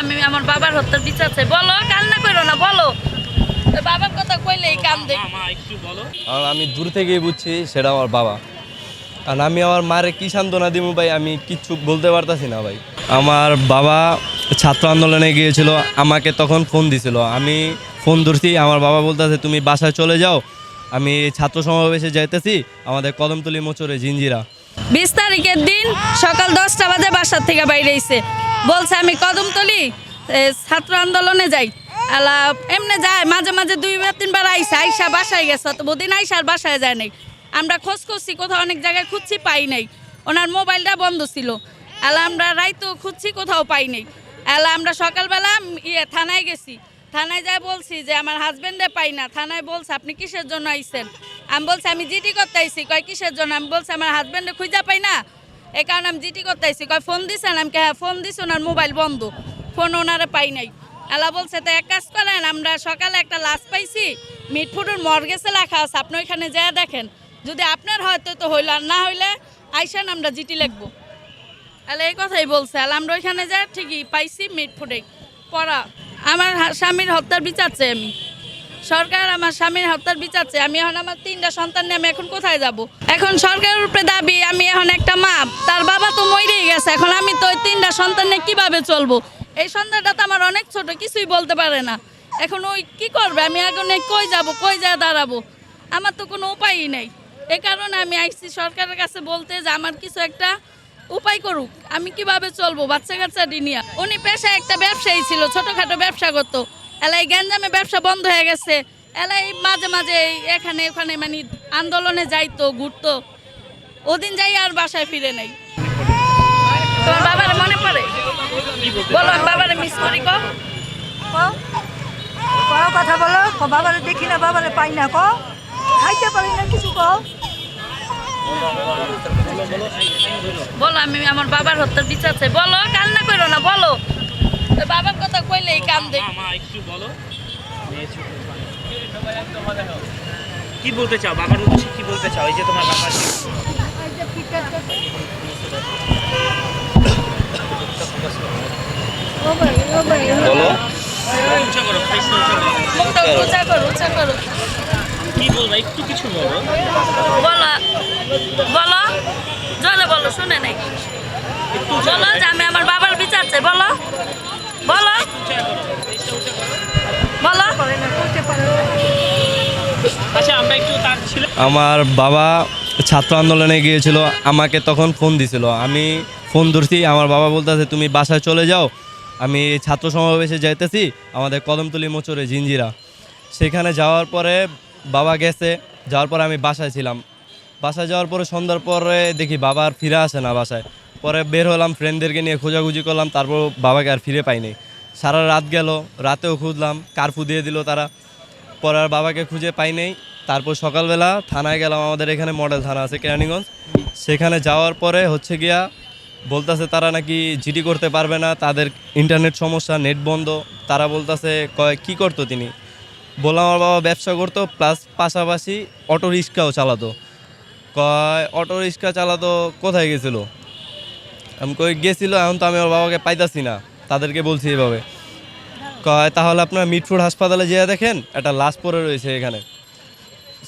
আমি আমার বাবার হত্যার বিচার চাই। বলো কান্না করো না বলো। বাবার কথা কইলে কইলেই কান্দে আর আমি দূর থেকেই বুঝছি সেটা আমার বাবা। কারণ আমি আমার মারে কি সান্ত্বনা দিব ভাই আমি কিচ্ছু বলতে পারতাছি না ভাই। আমার বাবা ছাত্র আন্দোলনে গিয়েছিল আমাকে তখন ফোন দিছিল। আমি ফোন ধরছি আমার বাবা বলতেছে তুমি বাসায় চলে যাও। আমি ছাত্র সমাবেশে যাইতেছি আমাদের কদমতলি মোচরে জিঞ্জিরা বিশ তারিখের দিন সকাল দশটা বাজে বাসার থেকে বাইরে এসে বলছে আমি কদমতলি ছাত্র আন্দোলনে যাই। আলা, এমনি যায়, মাঝে মাঝে দুইবার তিনবার আইসা আইসা বাসায় গেছে তো বহুদিন আইসা আর বাসায় যায় নাই। আমরা খোঁজ করছি, কোথাও অনেক জায়গায় খুঁজছি পাই নাই। ওনার মোবাইলটা বন্ধ ছিল। আলা, আমরা রাইতো খুঁজছি, কোথাও পাই নাই। আলা, আমরা সকালবেলা ইয়ে থানায় গেছি। থানায় যায় বলছি যে, আমার হাজবেন্ডে পাই না। থানায় বলছে, আপনি কিসের জন্য আইসেন আমি বলছি, আমি জিটি করতে আইছি। কয়, কিসের জন্য? আমি বলছি, আমার হাজবেন্ডে খুঁজা পাই না। এই কারণে আমি জিটি করতে আইছি। কয়, ফোন দিছেন? আমি হ্যাঁ ফোন দিছি, ওনার মোবাইল বন্ধ। ফোন ওনারে পাই নাই। এলা বলছে, তো এক কাজ করেন, আমরা সকালে একটা লাশ পাইছি, মিটফুটুর মর্গেসে লেখা আছে, আপনি ওইখানে যেয়ে দেখেন। যদি আপনার হয়তো তো হইল, আর না হইলে আইসেন, আমরা জিটি লিখব। তাহলে এই কথাই বলছে আর আমরা ওইখানে যা ঠিকই পাইছি মিটফুটে। পড়া, আমার স্বামীর হত্যার বিচার চাই আমি। সরকার আমার স্বামীর হত্যার বিচার চাই। আমি এখন আমার তিনটা সন্তান নিয়ে আমি এখন কোথায় যাব? এখন সরকারের উপরে দাবি, আমি এখন তার বাবা তো মরেই গেছে, এখন আমি তো তিনটা সন্তান নিয়ে কীভাবে চলবো? এই সন্তানটা তো আমার অনেক ছোট, কিছুই বলতে পারে না। এখন ওই কি করবে? আমি এখন কই যাব, কই যা দাঁড়াবো? আমার তো কোনো উপায়ই নেই। এই কারণে আমি আইসি সরকারের কাছে বলতে যে আমার কিছু একটা উপায় করুক, আমি কীভাবে চলবো? বাচ্চা কাচ্চা নিয়ে। উনি পেশায় একটা ব্যবসায়ী ছিল, ছোটখাটো ব্যবসা করতো। এলাই গ্যাঞ্জামে ব্যবসা বন্ধ হয়ে গেছে। এলাই মাঝে মাঝে এখানে ওখানে মানে আন্দোলনে যাইতো, ঘুরতো। ওদিন যাই আর বাসায় ফিরে নেই। তোমার বাবার মনে পড়ে? বলো আমি বাবারে মিস করি কো। কও? কও কথা বলো ক বাবারে দেখি না বাবারে পাই না ক খাইতে পারি না কিছু কও? বলো আমি আমার বাবার হত্যার বিচার চাই। বলো কান্না করো না বলো। তো বাবার কথা কইলেই কান্দে। কি বলতে চাও? বাবার উদ্দেশ্যে কি বলতে চাও? এই যে তোমার বাবা বলো কি বলবা একটু কিছু বলো বলো বলো জলে বলো শুনে নাই বলো যে আমি আমার বাবার বিচার চাই বলো বলো। বলো আচ্ছা একটু তার ছিল আমার বাবা ছাত্র আন্দোলনে গিয়েছিল, আমাকে তখন ফোন দিছিল। আমি ফোন ধরছি, আমার বাবা বলতেছে, তুমি বাসায় চলে যাও, আমি ছাত্র সমাবেশে যাইতেছি, আমাদের কদমতলি মোচরে, জিঞ্জিরা। সেখানে যাওয়ার পরে বাবা গেছে, যাওয়ার পরে আমি বাসায় ছিলাম। বাসায় যাওয়ার পরে, সন্ধ্যার পরে দেখি বাবা আর ফিরে আসে না বাসায়। পরে বের হলাম ফ্রেন্ডদেরকে নিয়ে খোঁজাখুঁজি করলাম, তারপর বাবাকে আর ফিরে পাইনি সারা রাত গেল, রাতেও খুঁজলাম, কারফু দিয়ে দিল তারা। পরে আর বাবাকে খুঁজে পাই নাই। তারপর সকালবেলা থানায় গেলাম, আমাদের এখানে মডেল থানা আছে কেরানীগঞ্জ। সেখানে যাওয়ার পরে হচ্ছে গিয়া বলতেছে তারা নাকি জিডি করতে পারবে না, তাদের ইন্টারনেট সমস্যা নেট বন্ধ। তারা বলতেছে, কয়, কী করতো তিনি? বললাম, আমার বাবা ব্যবসা করতো প্লাস পাশাপাশি অটো রিক্সাও চালাতো। কয়, অটো রিক্সা চালাতো, কোথায় গেছিল? আমি কই, গেছিল, এখন তো আমি আমার বাবাকে পাইতাছি না, তাদেরকে বলছি এভাবে। কয়, তাহলে আপনার মিটফুড হাসপাতালে যেয়ে দেখেন, একটা লাশ পড়ে রয়েছে এখানে।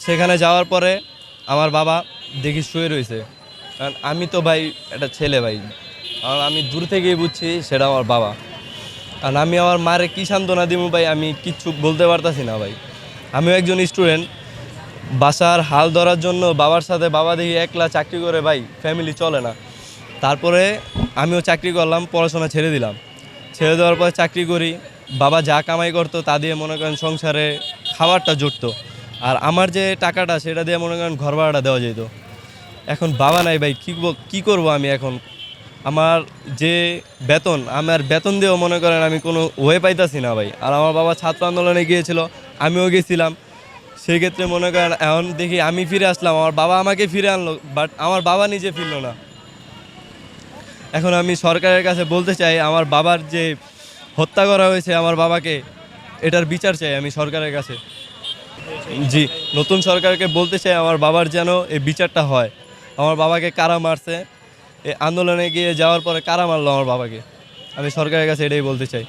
সেখানে যাওয়ার পরে আমার বাবা দেখি শুয়ে রয়েছে। কারণ আমি তো ভাই একটা ছেলে ভাই। আর আমি দূর থেকেই বুঝছি সেটা আমার বাবা। কারণ আমি আমার মারে কী সান্ত্বনা দিব ভাই আমি কিচ্ছু বলতে পারতাছি না ভাই। আমিও একজন স্টুডেন্ট। বাসার হাল ধরার জন্য বাবার সাথে বাবা দেখি একলা চাকরি করে ভাই ফ্যামিলি চলে না। তারপরে আমিও চাকরি করলাম, পড়াশোনা ছেড়ে দিলাম। ছেড়ে দেওয়ার পরে চাকরি করি। বাবা যা কামাই করতো তা দিয়ে মনে করেন সংসারে খাবারটা জুটতো। আর আমার যে টাকাটা, সেটা দিয়ে মনে করেন ঘর ভাড়াটা দেওয়া যেত। এখন বাবা নাই ভাই, কী কী করব আমি এখন? আমার যে বেতন, আমার বেতন দিয়েও মনে করেন আমি কোনো ওয়ে পাইতাছি না ভাই। আর আমার বাবা ছাত্র আন্দোলনে গিয়েছিল, আমিও গেছিলাম। সেই ক্ষেত্রে মনে করেন এখন দেখি আমি ফিরে আসলাম, আমার বাবা আমাকে ফিরে আনলো বাট আমার বাবা নিজে ফিরলো না। এখন আমি সরকারের কাছে বলতে চাই, আমার বাবার যে হত্যা করা হয়েছে আমার বাবাকে, এটার বিচার চাই আমি সরকারের কাছে। জি, নতুন সরকারকে বলতে চাই, আমার বাবার যেন এই বিচারটা হয়। আমার বাবাকে কারা মারছে, এই আন্দোলনে গিয়ে যাওয়ার পরে কারা মারলো আমার বাবাকে? আমি সরকারের কাছে এটাই বলতে চাই।